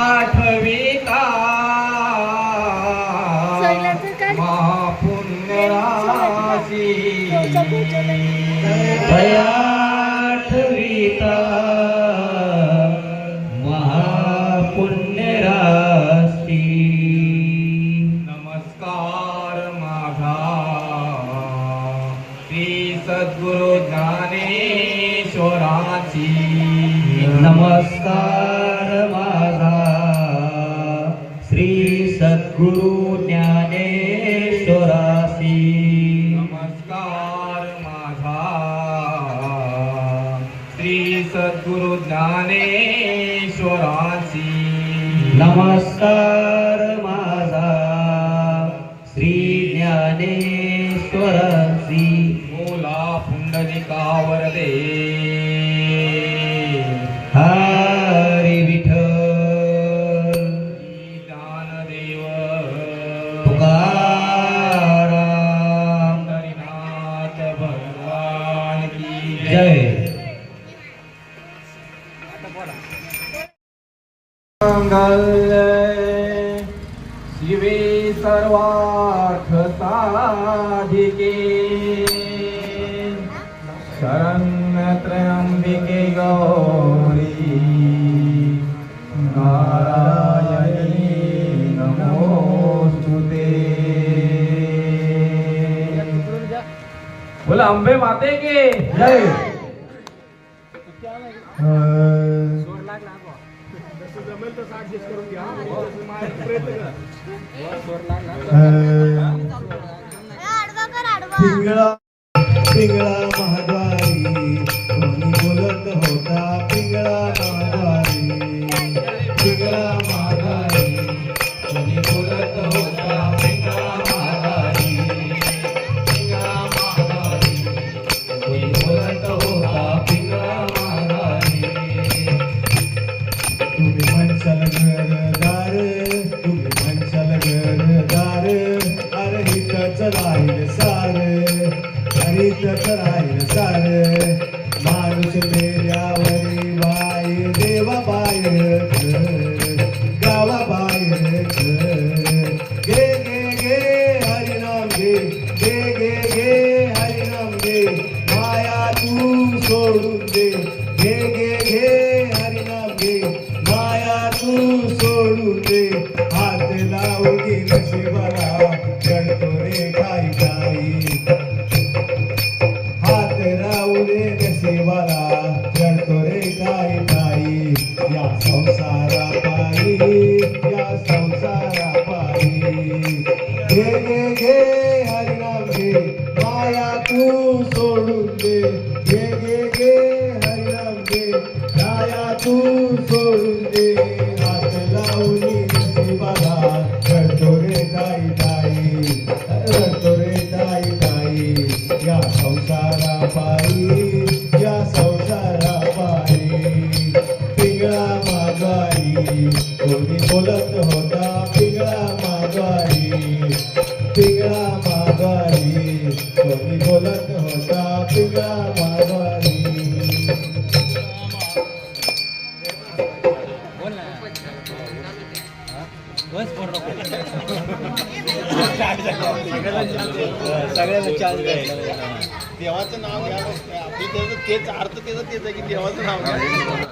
आठ गुरु ज्ञानेश्वरासी। नमस्कार माझा। श्री सद्गुरु ज्ञानेश्वरासी। नमस्कार माझा। श्री ज्ञानेश्वरासी। मोला पुंडलिकावर दे मंगल शिवे सर्वार्थ साधिके शरणत्रयंबिके गौरी नारायणी नमोस्तुते बोला अंबे माते के जय ऍडजस्ट करून पिंगळा पिंगळा महाद्वारी कोणी बोलत होता पिंगळा महाद्वारी. पिंगळा Yeah. येतं की देवाचं नाव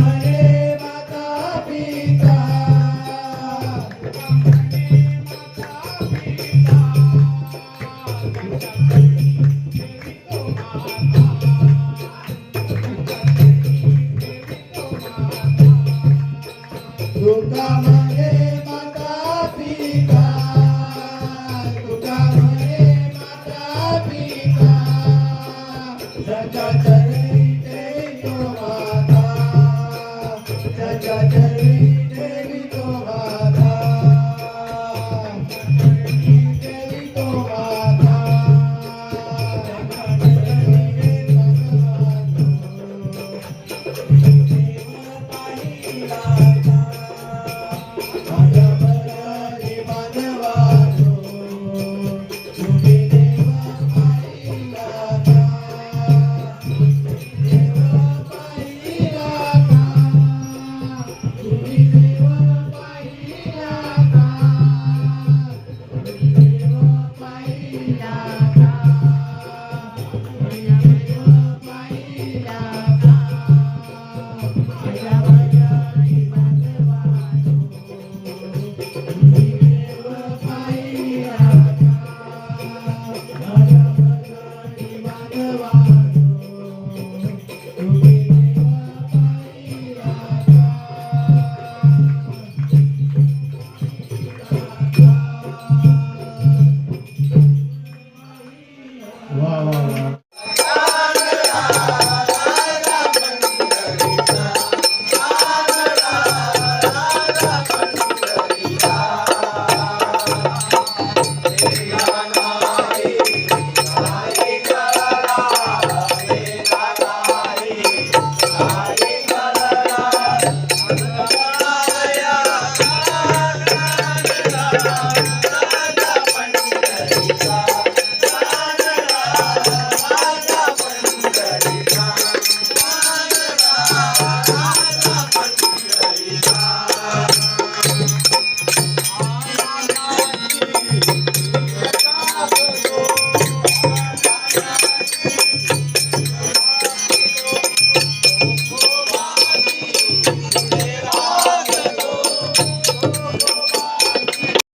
Hare